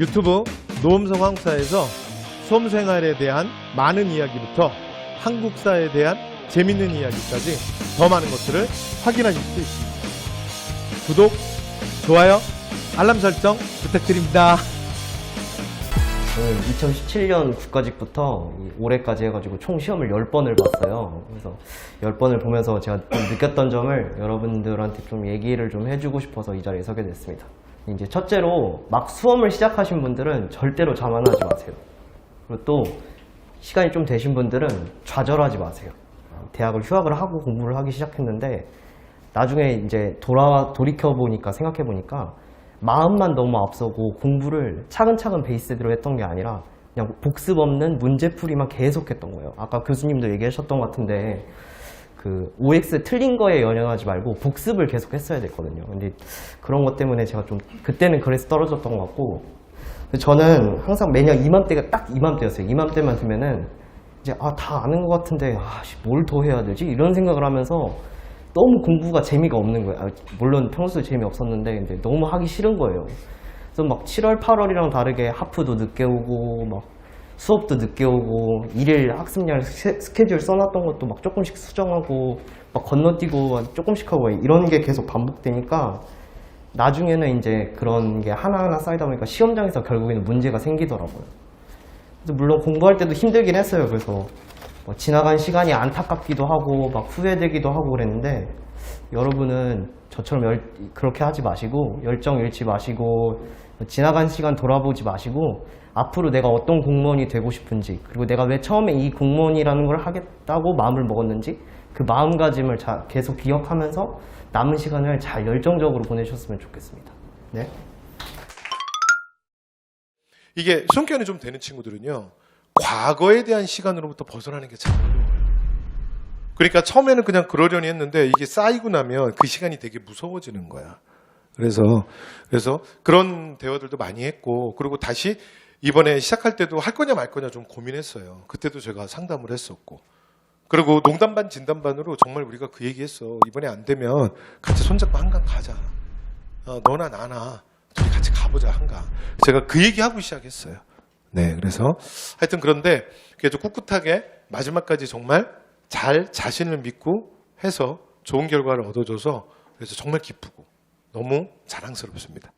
유튜브 노음성 한국사에서 수험생활에 대한 많은 이야기부터 한국사에 대한 재밌는 이야기까지 더 많은 것들을 확인하실 수 있습니다. 구독, 좋아요, 알람 설정 부탁드립니다. 저는 2017년 국가직부터 올해까지 해가지고 총 시험을 10번을 봤어요. 그래서 10번을 보면서 제가 좀 느꼈던 점을 여러분들한테 좀 얘기를 좀 해주고 싶어서 이 자리에 서게 됐습니다. 이제 첫째로 막 수험을 시작하신 분들은 절대로 자만하지 마세요. 그리고 또 시간이 좀 되신 분들은 좌절하지 마세요. 대학을 휴학을 하고 공부를 하기 시작했는데 나중에 이제 돌아 돌이켜 보니까 생각해 보니까 마음만 너무 앞서고 공부를 차근차근 베이스대로 했던 게 아니라 그냥 복습 없는 문제풀이만 계속했던 거예요. 아까 교수님도 얘기하셨던 것 같은데 그 OX 틀린 거에 연연하지 말고 복습을 계속 했어야 됐거든요. 근데 그런 것 때문에 제가 좀 그때는 그래서 떨어졌던 것 같고 저는 항상 매년 이맘때가 딱 이맘때였어요. 이맘때만 되면은 이제 아 다 아는 것 같은데 아 뭘 더 해야 되지 이런 생각을 하면서 너무 공부가 재미가 없는 거예요. 아, 물론 평소에 재미 없었는데 근데 너무 하기 싫은 거예요. 그래서 막 7월, 8월이랑 다르게 하프도 늦게 오고 막 수업도 늦게 오고 일일 학습량 스- 스케줄 써놨던 것도 막 조금씩 수정하고 막 건너뛰고 조금씩 하고 이런 게 계속 반복되니까 나중에는 이제 그런 게 하나하나 쌓이다 보니까 시험장에서 결국에는 문제가 생기더라고요. 물론 공부할 때도 힘들긴 했어요. 그래서 뭐 지나간 시간이 안타깝기도 하고 막 후회되기도 하고 그랬는데 여러분은 저처럼 열- 그렇게 하지 마시고 열정 잃지 마시고 지나간 시간 돌아보지 마시고 앞으로 내가 어떤 공무원이 되고 싶은지 그리고 내가 왜 처음에 이 공무원이라는 걸 하겠다고 마음을 먹었는지 그 마음가짐을 자- 계속 기억하면서 남은 시간을 잘 열정적으로 보내셨으면 좋겠습니다. 네. 이게 손견이 좀 되는 친구들은요, 과거에 대한 시간으로부터 벗어나는 게 참 어려워요. 그러니까 처음에는 그냥 그러려니 했는데 이게 쌓이고 나면 그 시간이 되게 무서워지는 거야. 그래서 그래서 그런 대화들도 많이 했고 그리고 다시 이번에 시작할 때도 할 거냐 말 거냐 좀 고민했어요. 그때도 제가 상담을 했었고 그리고 농담 반 진담 반으로 정말 우리가 그 얘기했어. 이번에 안 되면 같이 손잡고 한강 가자. 어, 너나 나나 둘이 같이 가보자 한강. 제가 그 얘기하고 시작했어요. 네, 그래서 하여튼 그런데 그래도 꿋꿋하게 마지막까지 정말 잘 자신을 믿고 해서 좋은 결과를 얻어줘서 그래서 정말 기쁘고 너무 자랑스럽습니다.